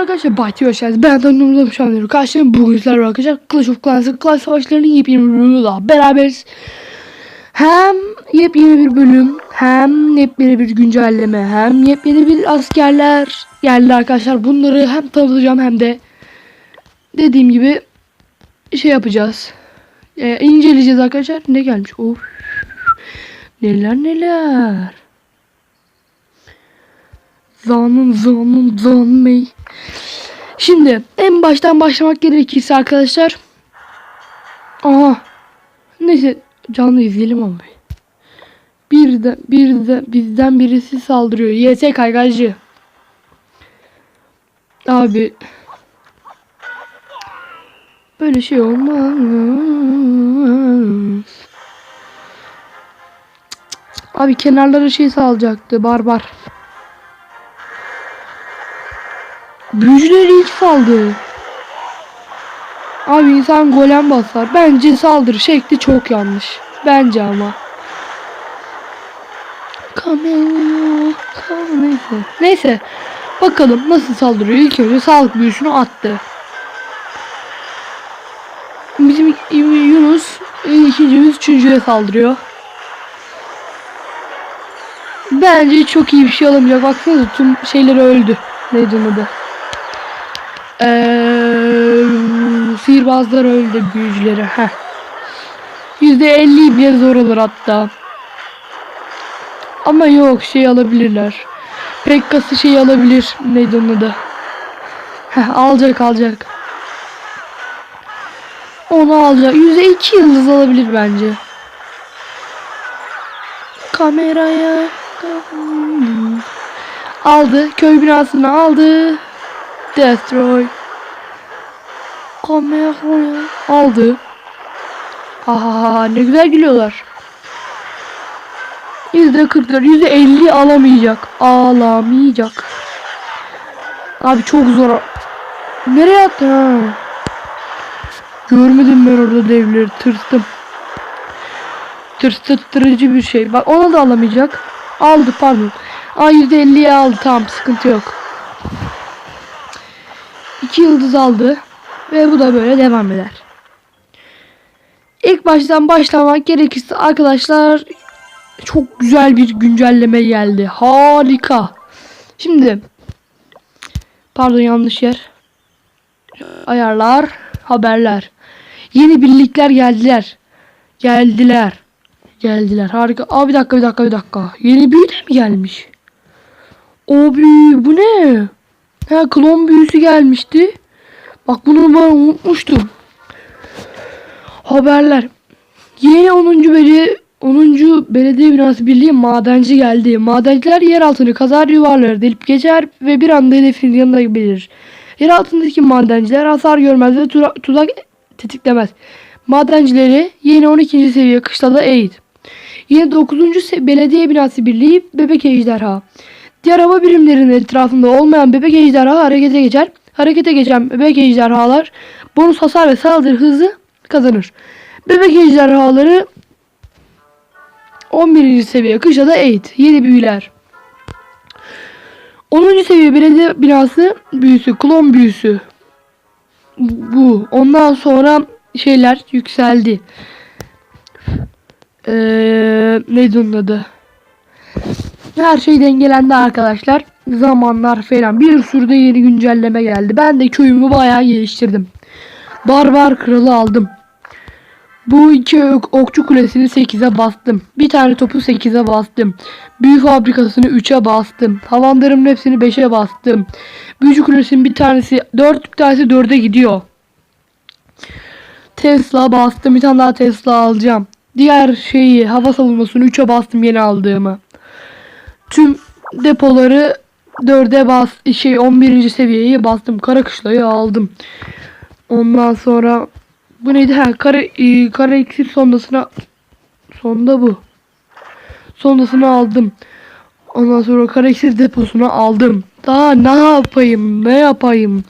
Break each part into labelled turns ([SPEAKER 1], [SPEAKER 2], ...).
[SPEAKER 1] Arkadaşlar, hoş geldiniz. Ben tanımladım şu an Karşılayın bugün sizlerle arkadaşlar Clash of Clans'ın Clash Savaşları'nın yepyeni bölümüyle beraberiz. Hem yepyeni bir bölüm, hem yepyeni bir güncelleme, hem yepyeni bir askerler geldi arkadaşlar. Bunları hem tanıtacağım hem de dediğim gibi şey yapacağız. Ee, inceleyeceğiz arkadaşlar. Ne gelmiş? Of. Neler neler. Zanın zanın zan bey. Şimdi en baştan başlamak gerekirse arkadaşlar. Aha. Neyse canlı izleyelim ama. Bir de bir de bizden birisi saldırıyor. YS kaygacı. Abi. Böyle şey olmaz. Abi kenarlara şey salacaktı barbar. Büyücüleri ilk saldı. Abi insan golem basar. Bence saldırı şekli çok yanlış. Bence ama. Kamera. Neyse. Neyse. Bakalım nasıl saldırıyor. İlk önce sağlık büyüsünü attı. Bizim Yunus ikinci üçüncüye saldırıyor. Bence çok iyi bir şey olamayacak. Baksanıza tüm şeyleri öldü. Neydi onun adı? Eee sihirbazlar öldü büyücüleri. Heh. %50 bile zor olur hatta. Ama yok şey alabilirler. Pekkası şey alabilir. Neydi adı? Heh, alacak alacak. Onu alacak. %2 yıldız alabilir bence. Kameraya. Aldı. Köy binasını aldı. Destroy. Kameraya aldı. Aha ne güzel gülüyorlar. Yüzde 44, yüzde 50 alamayacak. Alamayacak. Abi çok zor. Nereye attı ha? Görmedim ben orada devleri tırstım. Tırstırıcı bir şey. Bak ona da alamayacak. Aldı pardon. Aa %50'ye aldı tamam sıkıntı yok. 2 yıldız aldı. Ve bu da böyle devam eder. İlk baştan başlamak gerekirse arkadaşlar çok güzel bir güncelleme geldi. Harika. Şimdi pardon yanlış yer. Ayarlar, haberler. Yeni birlikler geldiler. Geldiler. Geldiler. Harika. Aa bir dakika bir dakika bir dakika. Yeni büyü de mi gelmiş? Abi bu ne? Ha klon büyüsü gelmişti. Bak bunu ben unutmuştum. Haberler. Yeni 10. beli 10. Belediye Binası Birliği madenci geldi. Madenciler yer altını kazar yuvarları delip geçer ve bir anda hedefin yanına belir. Yer altındaki madenciler hasar görmez ve tuzak tetiklemez. Madencileri yeni 12. seviye kışlada eğit. Yeni 9. se- Belediye Binası Birliği Bebek Ejderha. Diğer hava birimlerinin etrafında olmayan bebek ejderha harekete geçer. Harekete geçen bebek ejderhalar bonus hasar ve saldırı hızı kazanır. Bebek ejderhaları 11. seviye kışlada eğit. Yeni büyüler. 10. seviye belediye binası büyüsü, klon büyüsü. Bu. Ondan sonra şeyler yükseldi. Ee, neydi onun adı? Her şey dengelendi arkadaşlar. Zamanlar falan. Bir sürü de yeni güncelleme geldi. Ben de köyümü bayağı geliştirdim. Barbar kralı aldım. Bu iki ok- okçu kulesini 8'e bastım. Bir tane topu 8'e bastım. Büyü fabrikasını 3'e bastım. Havandarımın hepsini 5'e bastım. Büyücü kulesinin bir tanesi 4 bir tanesi 4'e gidiyor. Tesla bastım. Bir tane daha Tesla alacağım. Diğer şeyi hava savunmasını 3'e bastım yeni aldığımı tüm depoları 4'e bas şey 11. seviyeye bastım. Kara kışlayı aldım. Ondan sonra bu neydi? Ha, kara e, kara iksir sondasına sonda bu. Sondasını aldım. Ondan sonra kara iksir deposunu aldım. Daha ne yapayım? Ne yapayım?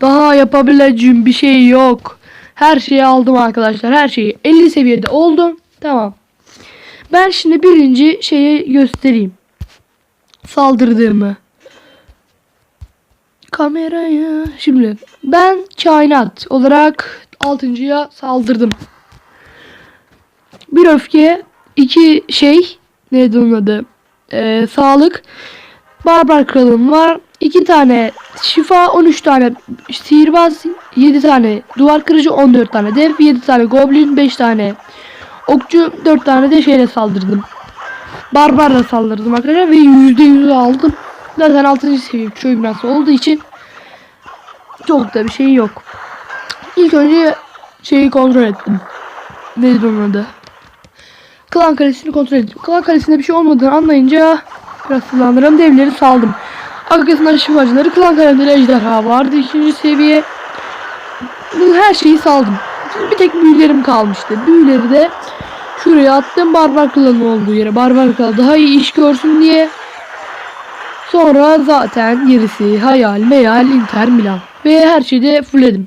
[SPEAKER 1] Daha yapabileceğim bir şey yok. Her şeyi aldım arkadaşlar. Her şeyi 50 seviyede oldum. Tamam. Ben şimdi birinci şeyi göstereyim saldırdığımı. kameraya. Şimdi ben kainat olarak 6.ya saldırdım. Bir öfke, iki şey, neydi onun adı? Ee, sağlık. Barbar kralım var. 2 tane şifa, 13 tane sihirbaz, 7 tane duvar kırıcı, 14 tane dev, 7 tane goblin, 5 tane okçu, 4 tane de şeyle saldırdım. Barbarla saldırdım arkadaşlar ve %100 aldım. Zaten 6. seviye köy binası olduğu için çok da bir şey yok. İlk önce şeyi kontrol ettim. Nedir onun adı? Klan kalesini kontrol ettim. Klan kalesinde bir şey olmadığını anlayınca biraz hızlandırdım. Devleri saldım. Arkasından şifacıları klan kalemleri ejderha vardı. ikinci seviye. Her şeyi saldım. Bir tek büyülerim kalmıştı. Büyüleri de şuraya attım. Barbar klanın olduğu yere. Barbar klan daha iyi iş görsün diye. Sonra zaten gerisi hayal meyal Inter Milan. Ve her şeyi de fullledim.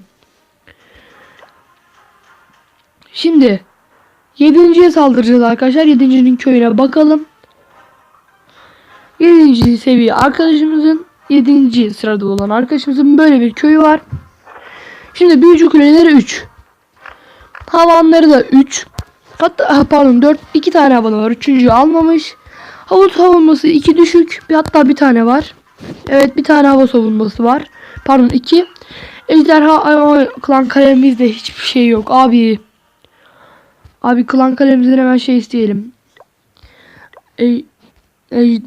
[SPEAKER 1] Şimdi Yedinciye saldıracağız arkadaşlar. Yedincinin köyüne bakalım. Yedinci seviye arkadaşımızın yedinci sırada olan arkadaşımızın böyle bir köyü var. Şimdi büyücü kuleleri 3. Havanları da 3. Hatta pardon 4 2 tane havanı var. Üçüncüyü almamış. Hava savunması 2 düşük. Bir hatta bir tane var. Evet bir tane hava savunması var. Pardon 2. Ejderha klan kalemimizde hiçbir şey yok abi. Abi klan kalemimizden hemen şey isteyelim. Ey, ey,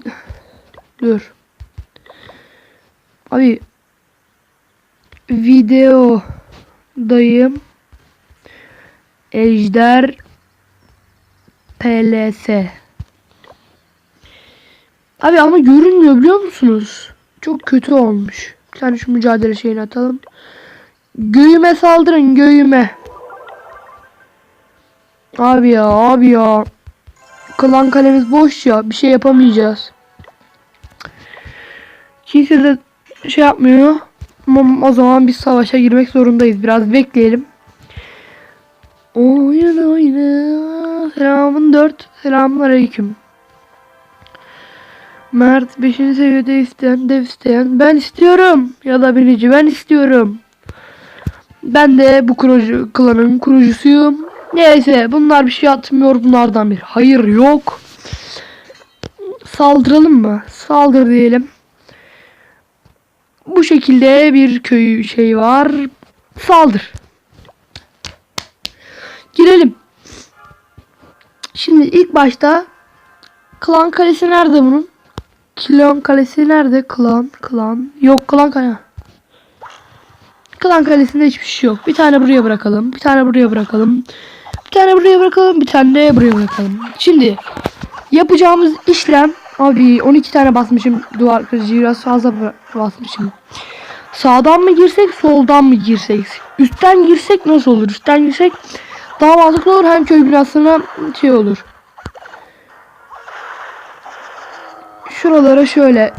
[SPEAKER 1] dur. Abi videodayım. Ejder PLS. Abi ama görünmüyor biliyor musunuz? Çok kötü olmuş. Bir tane şu mücadele şeyini atalım. Göğüme saldırın göğüme. Abi ya abi ya. Klan kalemiz boş ya. Bir şey yapamayacağız. Kimse de şey yapmıyor. Ama o zaman biz savaşa girmek zorundayız. Biraz bekleyelim. Oyun oyna. Selamın 4. Selamun aleyküm. Mert 5. seviyede isteyen, dev isteyen. Ben istiyorum. Ya da binici ben istiyorum. Ben de bu kurucu, klanın kurucusuyum. Neyse bunlar bir şey atmıyor bunlardan bir. Hayır yok. Saldıralım mı? Saldır diyelim. Bu şekilde bir köy şey var. Saldır. Girelim. Şimdi ilk başta klan kalesi nerede bunun? Klan kalesi nerede? Klan, klan. Yok klan kale. Klan kalesinde hiçbir şey yok. Bir tane buraya bırakalım. Bir tane buraya bırakalım. Bir tane buraya bırakalım. Bir tane de buraya bırakalım. Şimdi yapacağımız işlem abi 12 tane basmışım duvar kırıcıyı biraz fazla basmışım. Sağdan mı girsek soldan mı girsek? Üstten girsek nasıl olur? Üstten girsek daha mantıklı olur. Hem köy binasına şey olur. Şuralara şöyle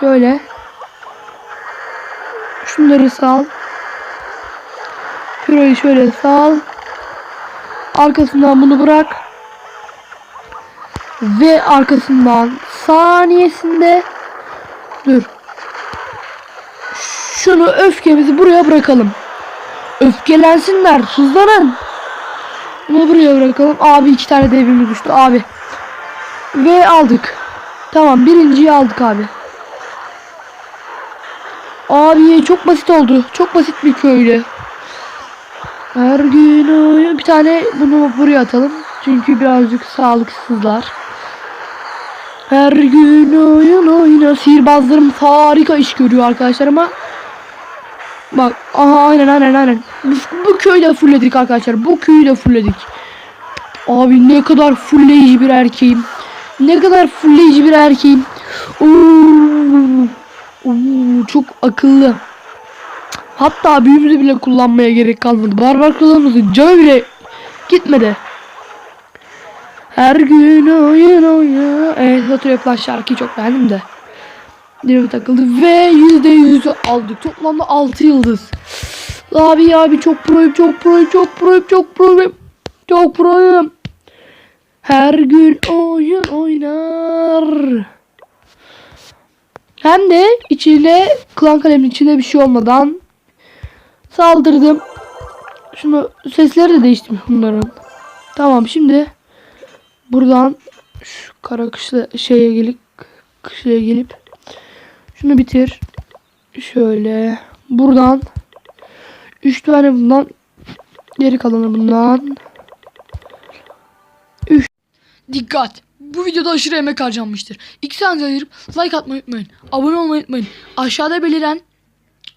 [SPEAKER 1] şöyle şunları sal. Şurayı şöyle sal. Arkasından bunu bırak. Ve arkasından saniyesinde dur. Şunu öfkemizi buraya bırakalım. Öfkelensinler. Hızlanın. Bunu buraya bırakalım. Abi iki tane devimiz düştü abi. Ve aldık. Tamam birinciyi aldık abi. Abi çok basit oldu. Çok basit bir köylü. Her gün oyun. Bir tane bunu buraya atalım. Çünkü birazcık sağlıksızlar. Her gün oyun oyna. Sihirbazlarım harika iş görüyor arkadaşlar ama Bak aha aynen aynen aynen. Bu, bu köyü de fullledik arkadaşlar. Bu köyü de fullledik. Abi ne kadar fullleyici bir erkeğim. Ne kadar fullleyici bir erkeğim. Oo, çok akıllı. Hatta büyümüzü bile kullanmaya gerek kalmadı. Barbar kralımızın canı bile gitmedi. Her gün oyun oyun. Evet Satürn yapılan şarkıyı çok beğendim de. Dilime takıldı ve yüzde yüzü aldık. Toplamda 6 yıldız. Abi abi çok proyum çok proyum çok proyum çok proyum. Çok proyum. Her gün oyun oynar. Hem de içine klan kalemin içinde bir şey olmadan saldırdım. Şunu sesleri de değiştim bunların. Tamam şimdi buradan şu kara kışla şeye gelip kışlaya gelip şunu bitir. Şöyle buradan 3 tane bundan geri kalanı bundan
[SPEAKER 2] Dikkat! Bu videoda aşırı emek harcanmıştır. İki saniye ayırıp like atmayı unutmayın. Abone olmayı unutmayın. Aşağıda beliren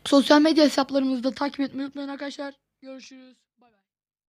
[SPEAKER 2] sosyal medya hesaplarımızı da takip etmeyi unutmayın arkadaşlar. Görüşürüz.